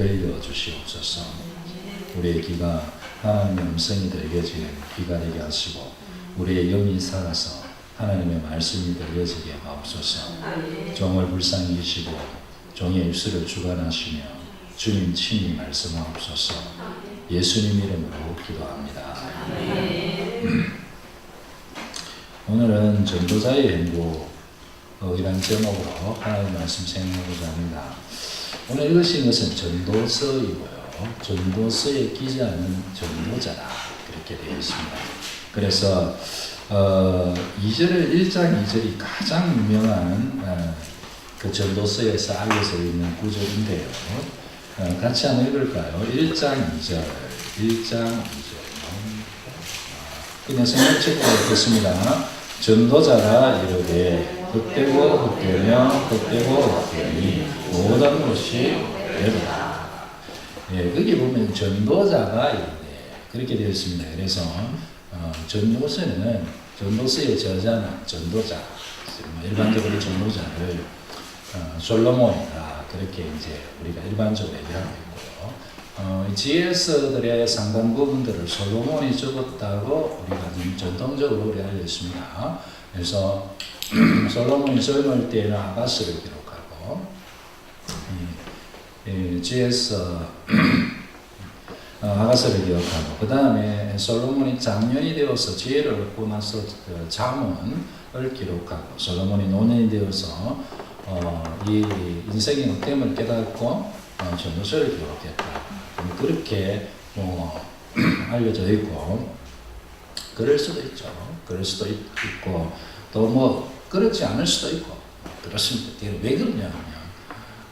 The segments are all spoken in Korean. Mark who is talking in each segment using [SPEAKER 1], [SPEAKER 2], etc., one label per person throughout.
[SPEAKER 1] 들려 주시옵소서. 우리의 귀가 하나님의 음성이 들려지는 귀가 되게 하시고 우리의 영이 살아서 하나님의 말씀이 들려지게 하옵소서. 종을 불쌍히 여시고 종의 입술을 주관하시며 주님 친히 말씀하옵소서. 예수님 이름으로 기도합니다. 오늘은 전도자의 행복이라는 제목으로 하나님 말씀 생각하고자 합니다. 오늘 읽으신 것은 전도서이고요. 전도서의 기자는 전도자다. 그렇게 되어 있습니다. 그래서 어, 2절, 1장 2절이 가장 유명한 어, 그 전도서에서 알려져 있는 구절인데요. 어, 같이 한번 읽을까요? 1장 2절, 1장 2절. 그냥 생각책으로 읽겠습니다. 전도자가 이르되 헛되고 헛되며 헛되고 헛되니 모든 것이 되리라. 예, 거기 보면 전도자가 이르되 그렇게 되어 있습니다. 그래서 어, 전도서는 전도서의 저자는 전도자, 뭐 일반적으로 전도자를 어, 솔로몬이다 그렇게 이제 우리가 일반적으로 얘기하고 있고요. 어, 지혜서들의 상당 부분들을 솔로몬이 적었다고 우리가 좀 전통적으로 우리 알려 있습니다. 그래서 솔로몬이 젊을 때는 아가스를 기록하고 이, 이 어, 아가스를 기록하고 그 다음에 솔로몬이 장년이 되어서 지혜를 얻고 나서 그 자문을 기록하고 솔로몬이 노년이 되어서 어, 이 인생의 헛됨을 깨닫고 어, 전도서를 기록했다. 그렇게 뭐 알려져 있고 그럴 수도 있죠. 그럴 수도 있, 고 또 뭐 그렇지 않을 수도 있고. 그렇습니다. 왜 그러냐면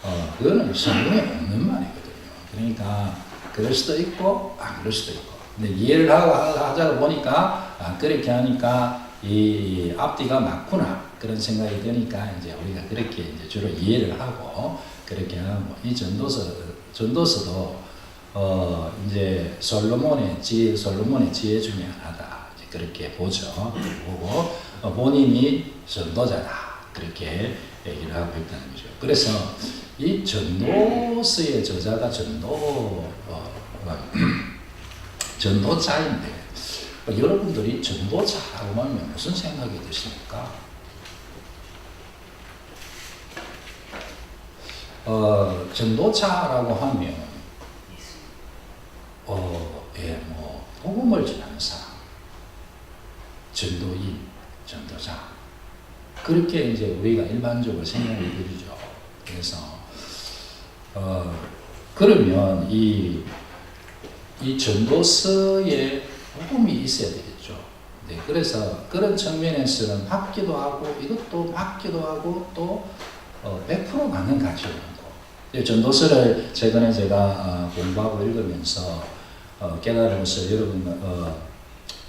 [SPEAKER 1] 어, 그거는 성경에 없는 말이거든요. 그러니까 그럴 수도 있고 안 그럴 수도 있고. 근데 이해를 하고 하자고 보니까 아, 그렇게 하니까 이 앞뒤가 맞구나. 그런 생각이 드니까 이제 우리가 그렇게 이제 주로 이해를 하고 그렇게 하고. 이 전도서 전도서도 어 이제 솔로몬의 지혜 솔로몬의 지혜 중에 하나다 그렇게 보죠 보고 어, 본인이 전도자다 그렇게 얘기를 하고 있다는 거죠. 그래서 이 전도서의 저자가 전도 어, 전도자인데 어, 여러분들이 전도자라고 하면 무슨 생각이 드십니까? 어, 전도자라고 하면 어, 예, 뭐 복음을 전하는 사람, 전도인, 전도자 그렇게 이제 우리가 일반적으로 생각을 드리죠. 그래서 어, 그러면 이, 이 전도서에 복음이 있어야 되겠죠. 네, 그래서 그런 측면에서는 맞기도 하고 이것도 맞기도 하고 또 어, 100% 맞는 있고 전도서를 최근에 제가 어, 공부하고 읽으면서 어, 깨달으면서 여러분 어,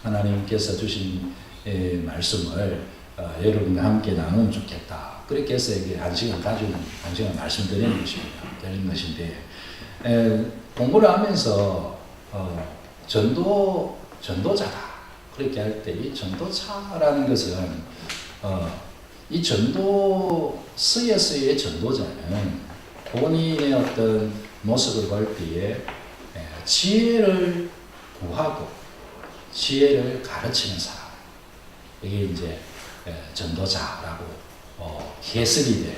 [SPEAKER 1] 하나님께서 주신 예, 말씀을 어, 여러분과 함께 나누면 좋겠다. 그렇게 해서 이게 한 시간 가지고 한 시간 말씀드리는 것입니다. 드리는 것인데 에, 공부를 하면서 어, 전도 전도자다 그렇게 할 때 이 전도차라는 것은 어, 이 전도서에서의 전도자는 본인의 어떤 모습을 볼 때에 에, 지혜를 구하고 지혜를 가르치는 사람 이게 이제 에, 전도자라고 어, 해석이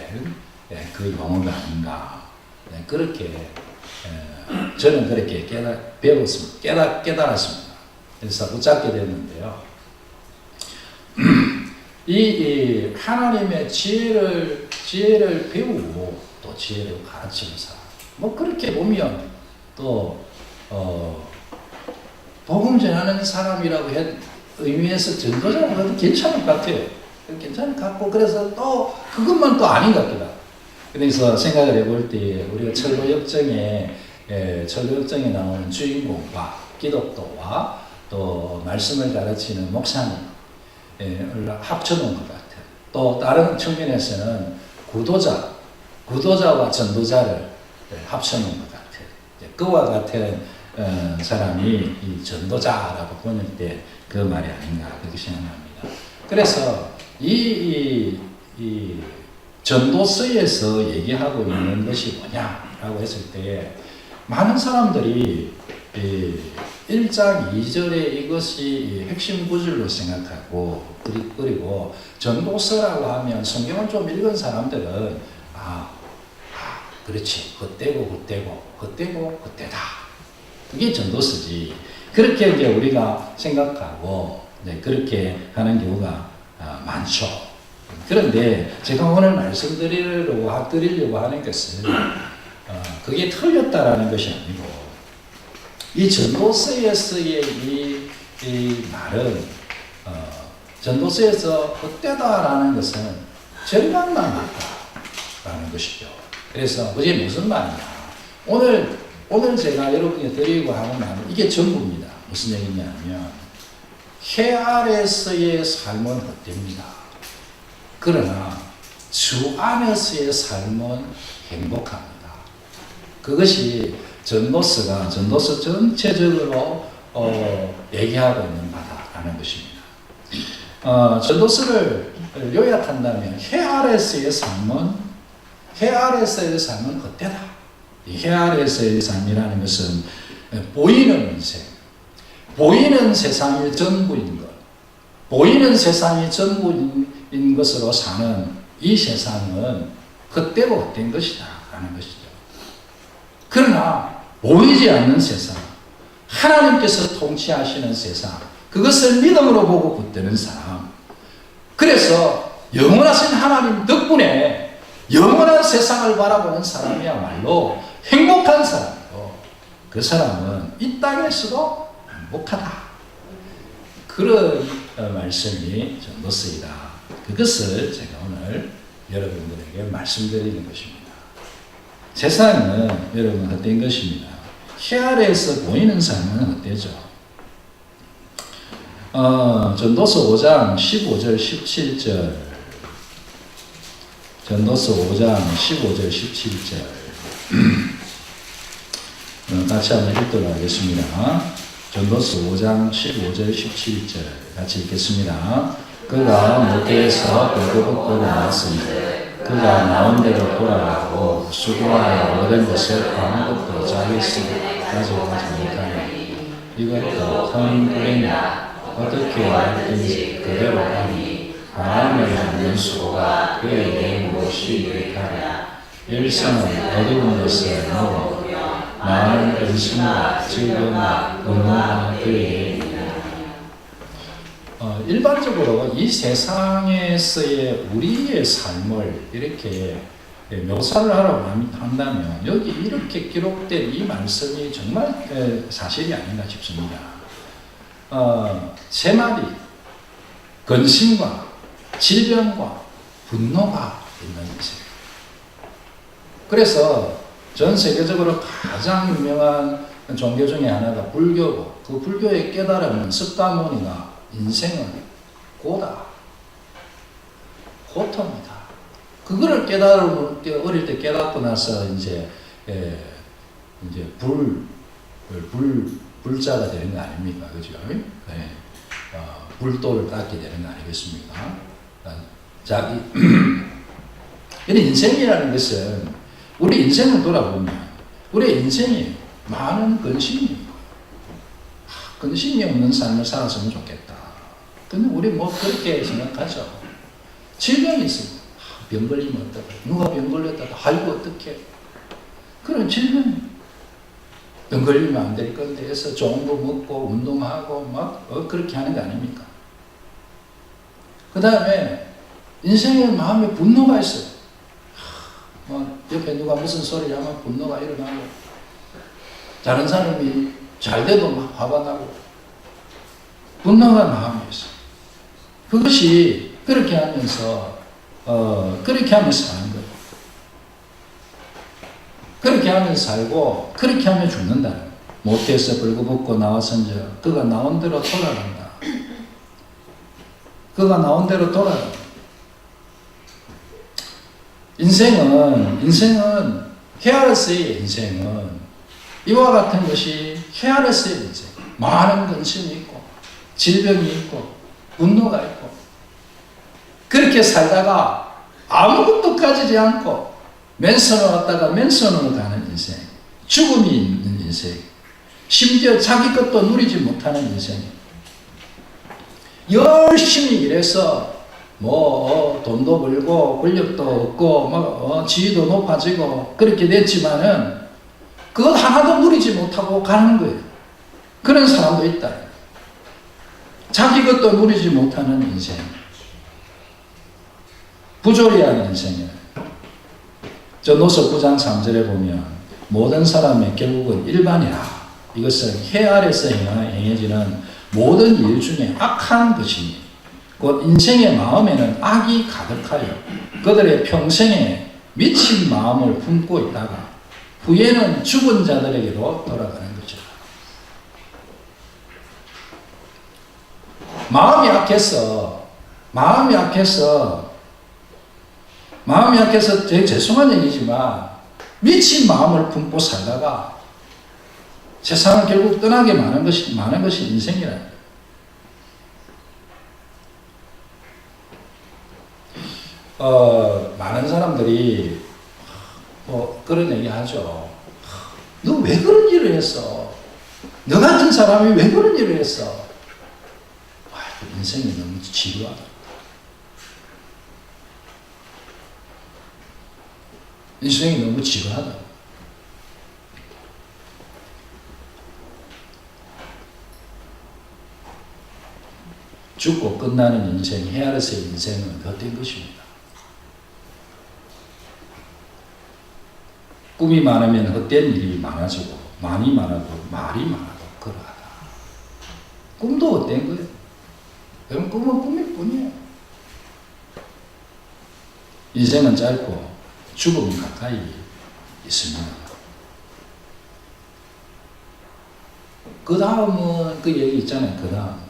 [SPEAKER 1] 된그 용어가 아닌가 네, 그렇게 에, 저는 그렇게 깨달, 배웠습니다. 깨달, 깨달았습니다. 그래서 붙잡게 됐는데요. 이, 이, 하나님의 지혜를, 지혜를 배우고 또 지혜를 가르치는 사람. 뭐 그렇게 보면 또, 어, 복음 전하는 사람이라고 해, 의미에서 전도자는 괜찮을 것 같아요. 괜찮을 것 같고, 그래서 또 그것만 또 아닌 것 같기도 하고. 그래서 생각을 해볼 때 우리가 철로 역정에 예, 철로 역정에 나오는 주인공과 기독도와 또 말씀을 가르치는 목사님 예, 합쳐놓은 것 같아요. 또 다른 측면에서는 구도자, 구도자와 전도자를 예, 합쳐놓은 것 같아요. 예, 그와 같은 어, 사람이 이 전도자라고 번역된 그 말이 아닌가 그렇게 생각합니다. 그래서 이, 이, 이 전도서에서 얘기하고 있는 것이 뭐냐라고 했을 때 많은 사람들이 이 1장 2절에 이것이 이 핵심 구절로 생각하고 그리- 그리고 전도서라고 하면 성경을 좀 읽은 사람들은 아, 아 그렇지. 그때고 그때고 그때고 그때다. 그게 전도서지. 그렇게 이제 우리가 생각하고 네, 그렇게 하는 경우가 아, 많죠. 그런데 제가 오늘 말씀드리려고 하- 드리려고 하는 것은 어, 그게 틀렸다라는 것이 아니고 이 전도서에서의 이, 이 말은 어, 전도서에서 헛되다라는 것은 절망만 맞다라는 것이죠. 그래서 그게 무슨 말이냐? 오늘 오늘 제가 여러분께 드리고 하는 말은 이게 전부입니다. 무슨 얘기냐면 해 아래서의 삶은 헛됩니다. 그러나 주 안에서의 삶은 행복합니다. 그것이 전도서가 전도서 전체적으로 어, 얘기하고 있는 바다라는 것입니다. 어, 전도서를 요약한다면 해 아래서의 삶은 해 아래서의 삶은 헛되다. 이해 아래서의 삶이라는 것은 보이는 인생, 보이는 세상이 전부인 것, 보이는 세상이 전부인 것으로 사는 이 세상은 그때고 헛된 것이다 라는 것이죠. 그러나 보이지 않는 세상, 하나님께서 통치하시는 세상, 그것을 믿음으로 보고 붙드는 사람. 그래서 영원하신 하나님 덕분에 영원한 세상을 바라보는 사람이야말로 행복한 사람이고 그 사람은 이 땅에서도 행복하다. 그런 어, 말씀이 전도서이다. 그것을 제가 오늘 여러분들에게 말씀드리는 것입니다. 세상은 여러분 헛된 것입니다. 해 아래에서 보이는 삶은 헛되죠. 어, 전도서 5장 15절 17절 전도서 5장 15절 17절 어, 같이 한번 읽도록 하겠습니다. 전도서 5장 15절 17절 같이 읽겠습니다. 그가 목에서 벌거벗고 나왔으니 그가 나온 대로 돌아가고 수고하여 얻은 것을 아무것도 자기 스스로 가져가지 못하니 이것도 큰 불행이야 어떻게 알든지 그대로 하니 마음을 갖는 수고가 그에게 무엇이 유익하냐 일생은 어두운 것을 먹어 근심과 즐거움과 분노가 그에게 있느냐 어, 일반적으로 이 세상에서의 우리의 삶을 이렇게 예, 묘사를 하라고 함- 한다면 여기 이렇게 기록된 이 말씀이 정말 예, 사실이 아닌가 싶습니다. 어, 세 마디 근심과 질병과 분노가 있는 인생. 그래서 전 세계적으로 가장 유명한 종교 중에 하나가 불교고 그 불교의 깨달음은 습가모니가 인생은 고다 고통이다. 그거를 깨달음 어릴 때 깨닫고 나서 이제 예, 이제 불, 불 불자가 되는 거 아닙니까, 그죠? 네. 어, 불도를 닦게 되는 거 아니겠습니까? 어, 자기 이런 인생이라는 것은 우리 인생을 돌아보면 우리 인생이 많은 근심이 아, 근심이 없는 삶을 살았으면 좋겠다. 근데 우리 뭐 그렇게 생각하죠. 질병이 있습니다. 아, 병 걸리면 어떡해. 누가 병 걸렸다고 아이고 어떡해. 그런 질병 병 걸리면 안 될 건데 해서 좋은 거 먹고 운동하고 막 어, 그렇게 하는 거 아닙니까? 그 다음에 인생에 마음에 분노가 있어요. 옆에 누가 무슨 소리 하면 분노가 일어나고 다른 사람이 잘 돼도 막 화가 나고 분노가 있어. 그것이 그렇게 하면서 어 그렇게 하면서 사는 거예요. 그렇게 하면서 살고 그렇게 하면 죽는다. 못해서 벌거벗고 나와선저 그가 나온 대로 돌아간다. 그가 나온 대로 돌아간다. 인생은 인생은 헤아르스의 인생은 이와 같은 것이 헤아르스의 인생. 많은 근심이 있고 질병이 있고 분노가 있고 그렇게 살다가 아무것도 가지지 않고 맨손을 왔다가 맨손으로 가는 인생 죽음이 있는 인생. 심지어 자기 것도 누리지 못하는 인생. 열심히 일해서 뭐 어, 돈도 벌고 권력도 얻고 뭐 어, 지위도 높아지고 그렇게 됐지만은 그것 하나도 누리지 못하고 가는 거예요. 그런 사람도 있다. 자기 것도 누리지 못하는 인생. 부조리한 인생이에요. 저 노서 9장 3절에 보면 모든 사람의 결국은 일반이라 이것은 해 아래서 행해지는 모든 일 중에 악한 것이니 곧 인생의 마음에는 악이 가득하여 그들의 평생에 미친 마음을 품고 있다가 후에는 죽은 자들에게로 돌아가는 거죠. 마음이 약해서 마음이 약해서 마음이 약해서 되게 죄송한 얘기지만 미친 마음을 품고 살다가 세상을 결국 떠나게 많은 것이 많은 것이 인생이라. 어 많은 사람들이 뭐 그런 얘기 하죠. 너 왜 그런 일을 했어? 너 같은 사람이 왜 그런 일을 했어? 아, 인생이 너무 지루하다. 인생이 너무 지루하다. 죽고 끝나는 인생, 헤아려서의 인생은 헛된 것입니다. 꿈이 많으면 헛된 일이 많아지고, 많이 많아도 말이 많아도 그러하다. 꿈도 헛된 거예요. 그럼 꿈은 꿈일 뿐이에요. 인생은 짧고, 죽음이 가까이 있습니다. 그 다음은 그 얘기 있잖아요. 그 다음.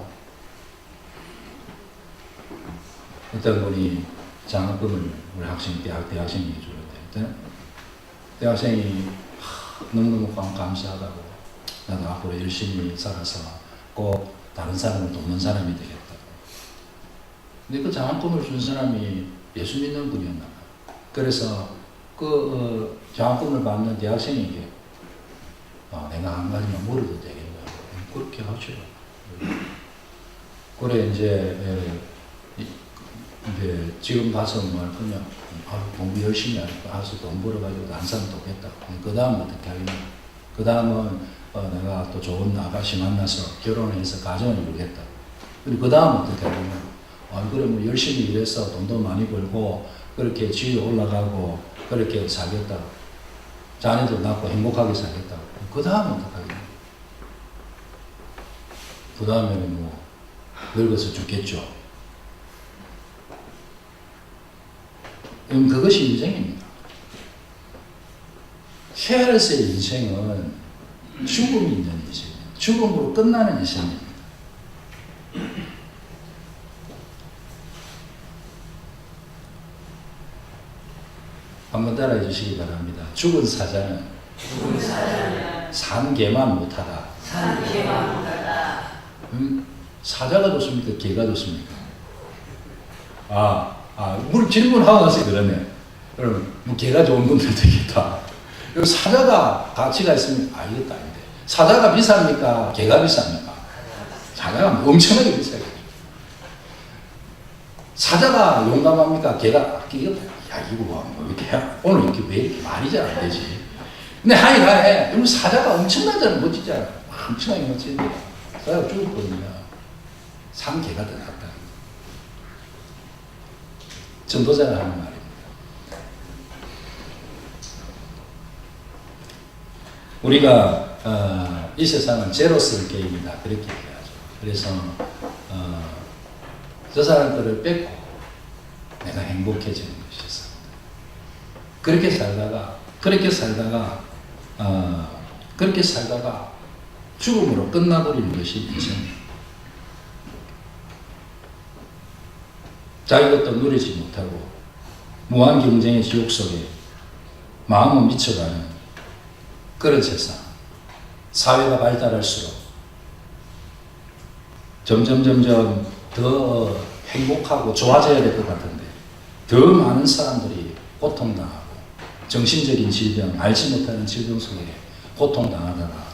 [SPEAKER 1] 어떤 분이 장학금을 우리 학생, 대학, 대학생이 주는데, 대학생이 하, 너무너무 감- 감사하다고, 나도 앞으로 열심히 살아서 꼭 다른 사람을 돕는 사람이 되겠다고. 근데 그 장학금을 준 사람이 예수 믿는 분이었나 봐요. 그래서 그 어, 장학금을 받는 대학생에게 어, 내가 한 가지만 물어도 되겠냐. 그렇게 하죠. 그래 이제 에, 이- 이제 지금 가서 뭐 할 거냐. 아, 공부 열심히 하니까 가서 돈 벌어가지고 한 사람 돕겠다. 그 다음 어떻게 하겠냐. 그 다음은 어, 내가 또 좋은 아가씨 만나서 결혼해서 가정을 이루겠다. 그리고 그 다음 어떻게 하겠냐. 아, 그래 뭐 열심히 일해서 돈도 많이 벌고 그렇게 지위 올라가고 그렇게 살겠다. 자녀도 낳고 행복하게 살겠다. 그 다음 어떻게 하겠냐. 그 다음에는 뭐 늙어서 죽겠죠. 음, 그것이 인생입니다. 헤아려서의 인생은 죽음이 있는 인생이에요. 죽음으로 끝나는 인생입니다. 한번 따라해 주시기 바랍니다. 죽은 사자는 산 개만 못하다. 음, 사자가 좋습니까? 개가 좋습니까? 아, 아, 물 질문하고 나서 그러네. 그럼 뭐 개가 좋은 분들 되겠다. 그리고 사자가 가치가 있으면 아 이것도 아닌데 사자가 비쌉니까? 개가 비쌉니까? 사자가 엄청나게 비싸요. 사자가 용감합니까? 개가 이거 야 이거 뭐 이렇게 해? 오늘 이렇게 왜 이렇게 말이 잘 안 되지? 근데 하여간에 여러분 사자가 엄청나잖아 멋지잖아. 엄청나게 멋지는데 사자가 죽었거든요. 산 개가 더낫다. 전도자가 하는 말입니다. 우리가 어, 이 세상은 제로스를 게임이다 그렇게 얘기하죠. 그래서 어, 저 사람 거를 뺏고 내가 행복해지는 것이 있습니다. 그렇게 살다가 그렇게 살다가 어, 그렇게 살다가 죽음으로 끝나버리는 것이 인생입니다. 자기 것도 누리지 못하고 무한 경쟁의 지옥 속에 마음은 미쳐가는 그런 세상. 사회가 발달할수록 점점 점점 더 행복하고 좋아져야 될 것 같은데 더 많은 사람들이 고통당하고 정신적인 질병, 알지 못하는 질병 속에 고통당하다가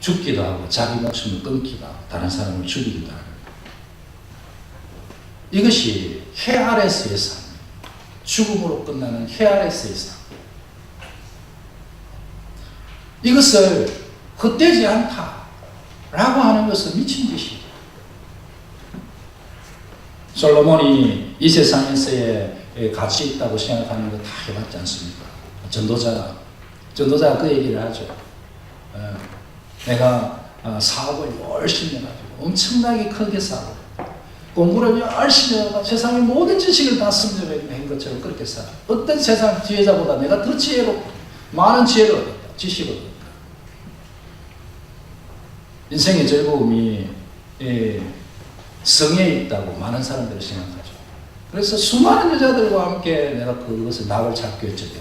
[SPEAKER 1] 죽기도 하고 자기 목숨을 끊기도 하고 다른 사람을 죽이기도 하고 이것이 헤아레스의 삶 죽음으로 끝나는 헤아레스의 삶 이것을 헛되지 않다라고 하는 것은 미친 짓이죠. 솔로몬이 이 세상에서의 가치 있다고 생각하는 거 다 해봤지 않습니까? 전도자가 전도자가 그 얘기를 하죠. 어, 내가 어, 사업을 열심히 해가지고 엄청나게 크게 사고 공부를 열심히 해가 세상의 모든 지식을 다 습득한 것처럼 그렇게 살아. 어떤 세상 지혜자보다 내가 더 지혜롭고 많은 지혜를 얻었다. 지식을 얻었다. 인생의 즐거움이 예, 성에 있다고 많은 사람들이 생각하죠. 그래서 수많은 여자들과 함께 내가 그것을 낙을 잡기 위해졌다.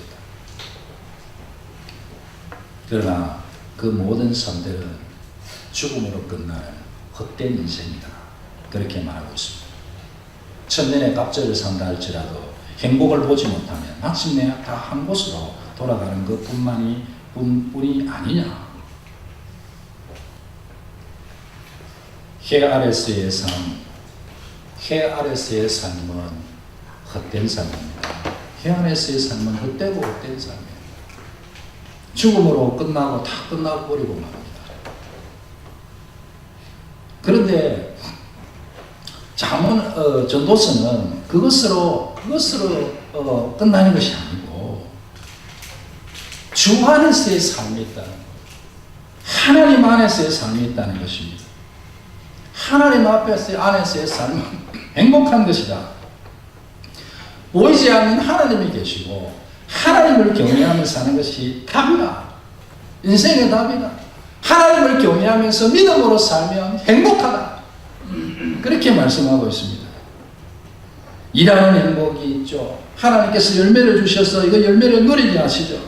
[SPEAKER 1] 그러나 그 모든 삶들은 죽음으로 끝나는 헛된 인생이다. 그렇게 말하고 있습니다. 천년의 갑절을 산다 할지라도 행복을 보지 못하면 마침내 다 한 곳으로 돌아가는 것 뿐만이 뿐뿐이 아니냐. 해 아래서의 삶, 해 아래서의 삶은 헛된 삶입니다. 해 아래서의 삶은 헛되고 헛된 삶이에요. 죽음으로 끝나고 다 끝나고 버리고 말합니다. 그런데 잠언 어, 전도서는 그것으로 그것으로 어, 끝나는 것이 아니고 주 안에서의 삶이 있다는 것, 하나님 안에서의 삶이 있다는 것입니다. 하나님 앞에서 안에서의 삶은 행복한 것이다. 보이지 않는 하나님이 계시고 하나님을 경외하며 사는 것이 답이다. 인생의 답이다. 하나님을 경외하면서 믿음으로 살면 행복하다. 그렇게 말씀하고 있습니다. 일하는 행복이 있죠. 하나님께서 열매를 주셔서 이거 열매를 누리게 하시죠.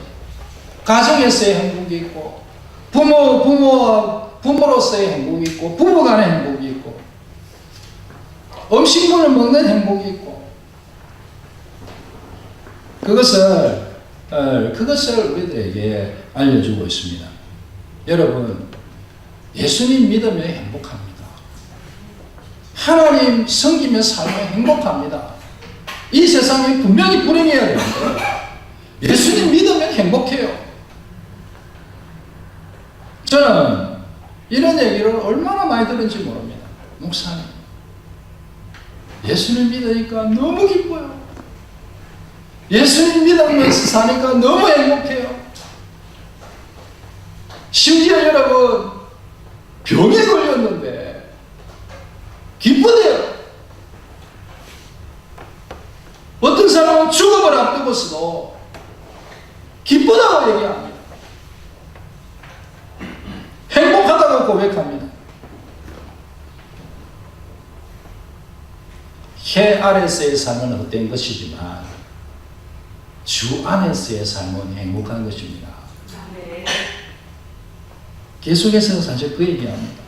[SPEAKER 1] 가정에서의 행복이 있고, 부모, 부모, 부모로서의 행복이 있고, 부부 간의 행복이 있고, 음식물을 먹는 행복이 있고, 그것을, 어, 그것을 우리들에게 알려주고 있습니다. 여러분, 예수님 믿으면 행복합니다. 하나님 섬기며 살면 행복합니다. 이 세상이 분명히 불행해야 되는데 예수님 믿으면 행복해요. 저는 이런 얘기를 얼마나 많이 들은지 모릅니다. 목사님, 예수님 믿으니까 너무 기뻐요. 예수님 믿으면서 사니까 너무 행복해요. 심지어 여러분, 병에 걸렸는데 기쁘대요. 어떤 사람은 죽음을 앞두고서도 기쁘다고 얘기합니다. 행복하다고 고백합니다. 해 아래서의 삶은 헛된 것이지만 주 안에서의 삶은 행복한 것입니다. 계속해서 사실 그 얘기합니다.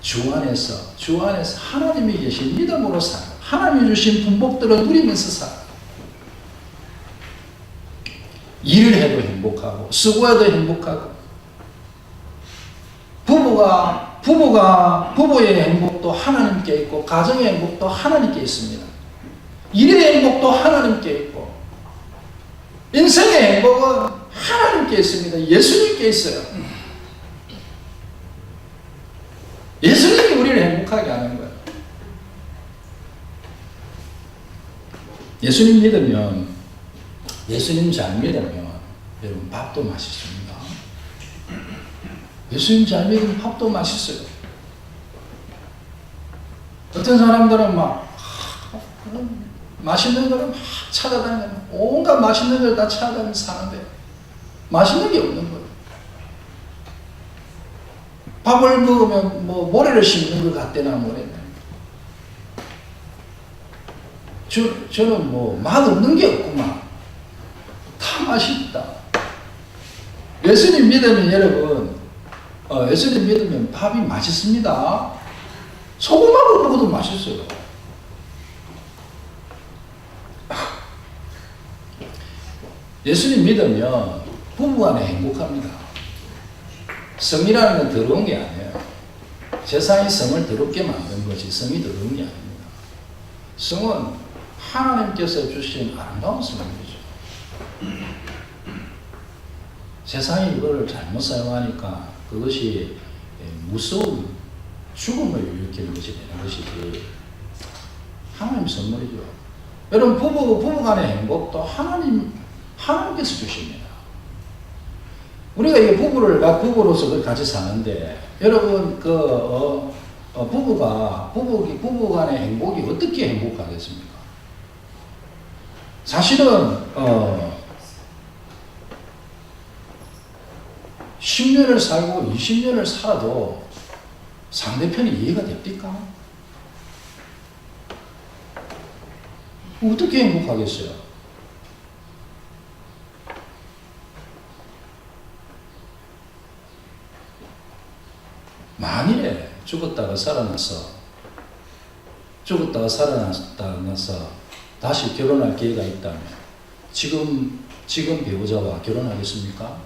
[SPEAKER 1] 주 안에서, 주 안에서 하나님이 계신 믿음으로 살 하나님이 주신 분복들을 누리면서 살 일을 해도 행복하고, 수고해도 행복하고, 부부가, 부부가, 부부의 행복도 하나님께 있고, 가정의 행복도 하나님께 있습니다. 일의 행복도 하나님께 있고, 인생의 행복은 하나님께 있습니다. 예수님께 있어요. 예수님이 우리를 행복하게 하는 거예요. 예수님 믿으면, 예수님 잘 믿으면, 여러분, 밥도 맛있습니다. 예수님 잘 믿으면 밥도 맛있어요. 어떤 사람들은 막, 하, 맛있는 거를 막 찾아다니면, 온갖 맛있는 걸 다 찾아다니면서 사는데, 맛있는 게 없는 거예요. 밥을 먹으면 뭐 모래를 씹는 것 같대나 모래는. 저, 저는 뭐 맛없는 게 없구만. 다 맛있다. 예수님 믿으면 여러분, 어, 예수님 믿으면 밥이 맛있습니다. 소금하고 먹어도 맛있어요. 예수님 믿으면 부부간에 행복합니다. 성이라는 건 더러운 게 아니에요. 세상이 성을 더럽게 만든 것이 성이 더러운 게 아닙니다. 성은 하나님께서 주신 아름다운 성이죠. 세상이 이걸 잘못 사용하니까 그것이 무서운 죽음을 일으키는 것이 되는 것이지 하나님 선물이죠. 여러분 부부 부부간의 행복도 하나님 하나님께서 주십니다. 우리가 이 부부를 각 부부로서 같이 사는데 여러분 그 어, 어, 부부가 부부 부부간의 행복이 어떻게 행복하겠습니까? 사실은 어, 10년을 살고 20년을 살아도 상대편이 이해가 됩니까? 어떻게 행복하겠어요? 만일에 죽었다가 살아나서 죽었다가 살아나서 다시 결혼할 기회가 있다면 지금 지금 배우자와 결혼하겠습니까?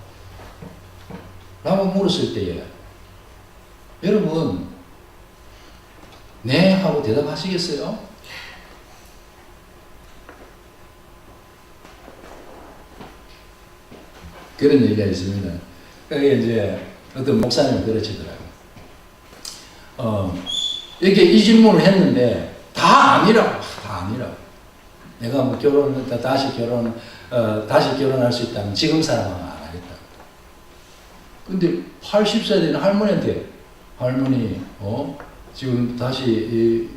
[SPEAKER 1] 라고 물었을 때에 여러분 네 하고 대답하시겠어요? 그런 얘기가 있습니다. 그게 이제 어떤 목사님이 그러시더라고요. 어, 이렇게 이 질문을 했는데 다 아니라고, 다 아니라고. 내가 뭐 결혼, 다시 결혼, 어, 다시 결혼할 수 있다면 지금 사람은 안 하겠다. 근데 80세 된 할머니한테, 할머니, 어, 지금 다시 이,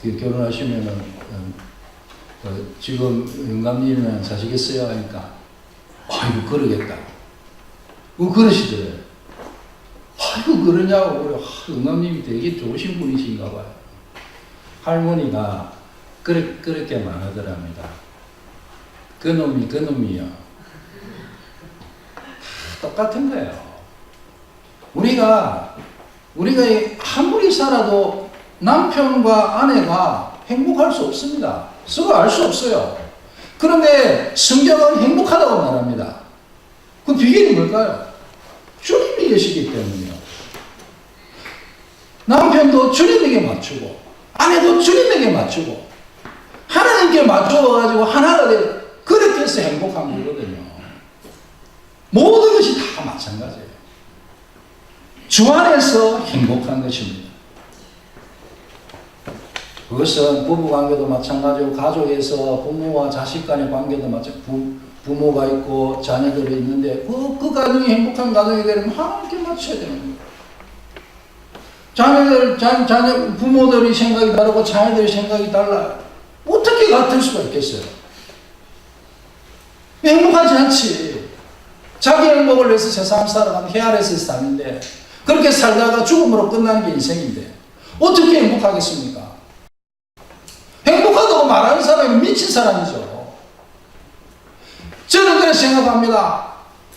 [SPEAKER 1] 그 결혼하시면은, 어, 어, 지금 영감님이랑 사시겠어요? 하니까, 아이고, 그러겠다. 어, 그러시더래요. 아이고, 그러냐고. 그래. 아, 영감님이 되게 좋으신 분이신가 봐요. 할머니가 그렇게, 그렇게 말하더랍니다. 그 놈이, 그 놈이요. 똑같은 거예요. 우리가, 우리가 아무리 살아도 남편과 아내가 행복할 수 없습니다. 서로 알 수 없어요. 그런데 성경은 행복하다고 말합니다. 그 비결이 뭘까요? 주님이 계시기 때문이요. 남편도 주님에게 맞추고, 아내도 주님에게 맞추고, 하나님께 맞춰가지고 하나가 돼, 그렇게 해서 행복한 거거든요. 모든 것이 다 마찬가지예요. 주 안에서 행복한 것입니다. 그것은 부부 관계도 마찬가지고 가족에서 부모와 자식 간의 관계도 마찬가지 부, 부모가 있고 자녀들이 있는데 그, 그 가정이 행복한 가정이 되려면 하나님께 맞춰야 되는 거예요. 자녀들, 자, 자녀, 부모들이 생각이 다르고 자녀들이 생각이 달라요. 어떻게 같을 수가 있겠어요? 행복하지 않지. 자기 행복을 위해서 세상 살아가는 헤아려서 사는데 그렇게 살다가 죽음으로 끝나는 게 인생인데 어떻게 행복하겠습니까? 행복하다고 말하는 사람이 미친 사람이죠. 저는 그렇게 생각합니다.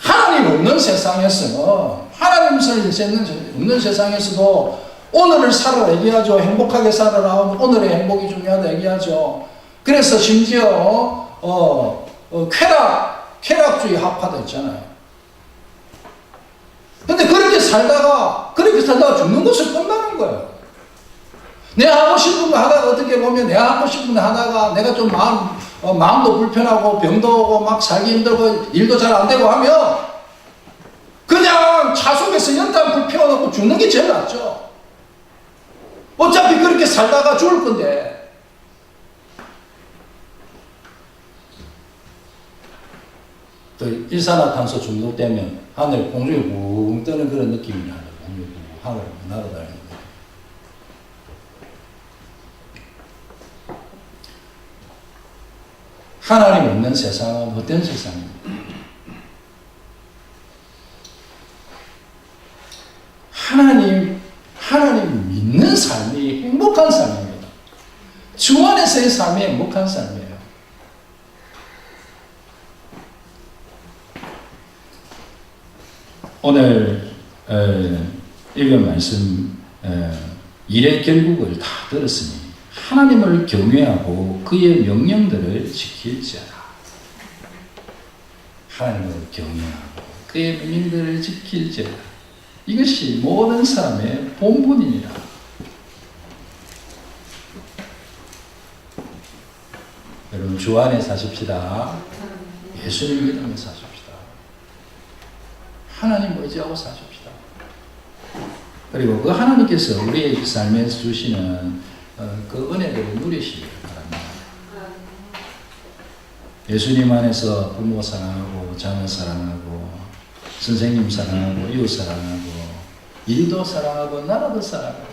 [SPEAKER 1] 하나님 없는 세상에서, 하나님 없는 세상에서도 오늘을 살아라 얘기하죠. 행복하게 살아라. 오늘의 행복이 중요하다 얘기하죠. 그래서 심지어, 어, 어, 쾌락, 쾌락주의 합화도 있잖아요. 근데 그렇게 살다가, 그렇게 살다가 죽는 것을 끝나는 거예요. 내가 하고 싶은 거 하다가 어떻게 보면 내가 하고 싶은 거 하다가 내가 좀 마음, 어, 마음도 불편하고 병도 오고 막 살기 힘들고 일도 잘 안 되고 하면 그냥 차 속에서 연탄 불 피워놓고 죽는 게 제일 낫죠. 어차피 그렇게 살다가 죽을 건데. 또 일산화탄소 중독되면 하늘 공중에 붕 뜨는 그런 느낌이 나요. 하늘 날아다니는 거. 하나님 없는 세상은 어떤 세상입니까? 하나님, 하나님 믿는 삶이 행복한 삶입니다. 주 안에서의 삶이 행복한 삶이에요. 오늘 에, 읽은 말씀 에, 일의 결국을 다 들었으니 하나님을 경외하고 그의 명령들을 지킬지어다. 하나님을 경외하고 그의 명령들을 지킬지어다. 이것이 모든 사람의 본분이니라. 여러분 주 안에 사십시다. 예수님 믿으며 사십시다. 하나님 의지하고 사십시다. 그리고 그 하나님께서 우리의 삶에 주시는 어, 그 은혜를 누리시기 바랍니다. 예수님 안에서 부모 사랑하고 자녀 사랑하고 선생님 사랑하고 이웃 사랑하고 일도 사랑하고 나라도 사랑하고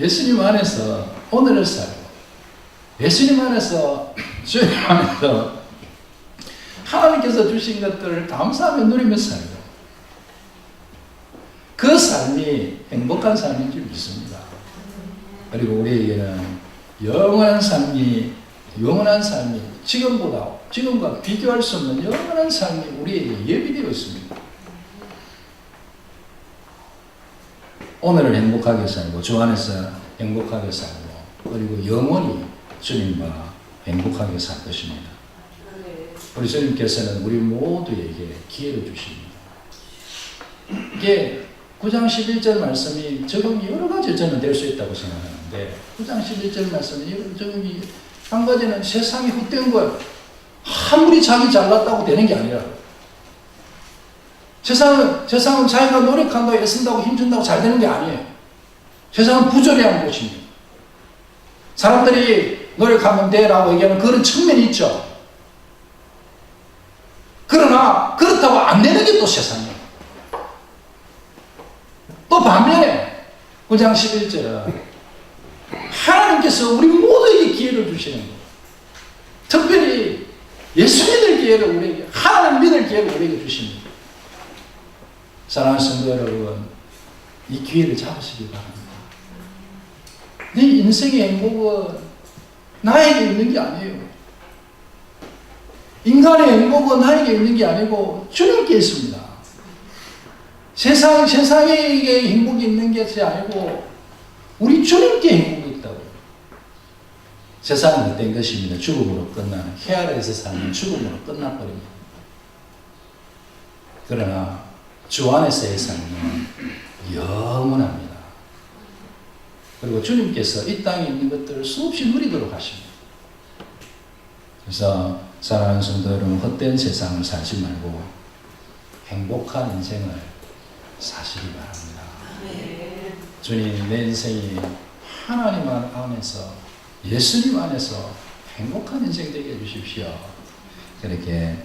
[SPEAKER 1] 예수님 안에서 오늘을 살고 예수님 안에서 주님 안에서 하나님께서 주신 것들을 감사하며 누리며 살고 그 삶이 행복한 삶인 줄 믿습니다. 그리고 우리에게는 영원한 삶이 영원한 삶이 지금보다 지금과 비교할 수 없는 영원한 삶이 우리에게 예비되어 있습니다. 오늘을 행복하게 살고 주 안에서 행복하게 살고 그리고 영원히 주님과 행복하게 살 것입니다. 우리 주님께서는 우리 모두에게 기회를 주십니다. 이게 9장 11절 말씀이 적용이 여러 가지 저는 될 수 있다고 생각 하는데 9장 11절 말씀이 적용이 한 가지는 세상이 헛된 거예요. 아무리 자기 잘났다고 되는 게 아니라 세상은 세상은 자기가 노력한다고 애쓴다고 힘준다고 잘 되는 게 아니에요. 세상은 부조리한 곳입니다. 사람들이 노력하면 돼라고 얘기하는 그런 측면이 있죠. 그러나 그렇다고 안 되는 게 또 세상이에요. 또 반면에 9장 11절 하나님께서 우리 모두에게 기회를 주시는 거예요. 특별히 예수 믿을 기회를 우리에게 하나님 믿을 기회를 우리에게 주십니다. 사랑하는 성도 여러분 이 기회를 잡으시기 바랍니다. 내 인생의 행복은 나에게 있는 게 아니에요. 인간의 행복은 나에게 있는 게 아니고 주님께 있습니다. 세상, 세상에게 행복이 있는 것이 아니고 우리 주님께 행복이. 세상은 어떤 것입니다. 죽음으로 끝나는, 헤아려서 사는 죽음으로 끝나버립니다. 그러나 주 안에서의 삶은 영원합니다. 그리고 주님께서 이 땅에 있는 것들을 수없이 누리도록 하십니다. 그래서 사랑하는 성도 여러분, 헛된 세상을 살지 말고 행복한 인생을 사시기 바랍니다. 주님, 내 인생이 하나님 안에서, 예수님 안에서 행복한 인생 되게 해주십시오. 그렇게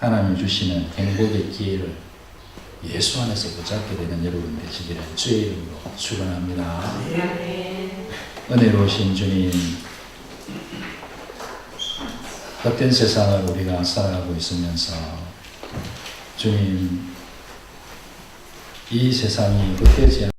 [SPEAKER 1] 하나님 주시는 행복의 기회를 예수 안에서 붙잡게 되는 여러분 되시기를 주의 이름으로 축원합니다. 은혜로우신 주님, 헛된 세상을 우리가 살아가고 있으면서 주님 이 세상이 헛되지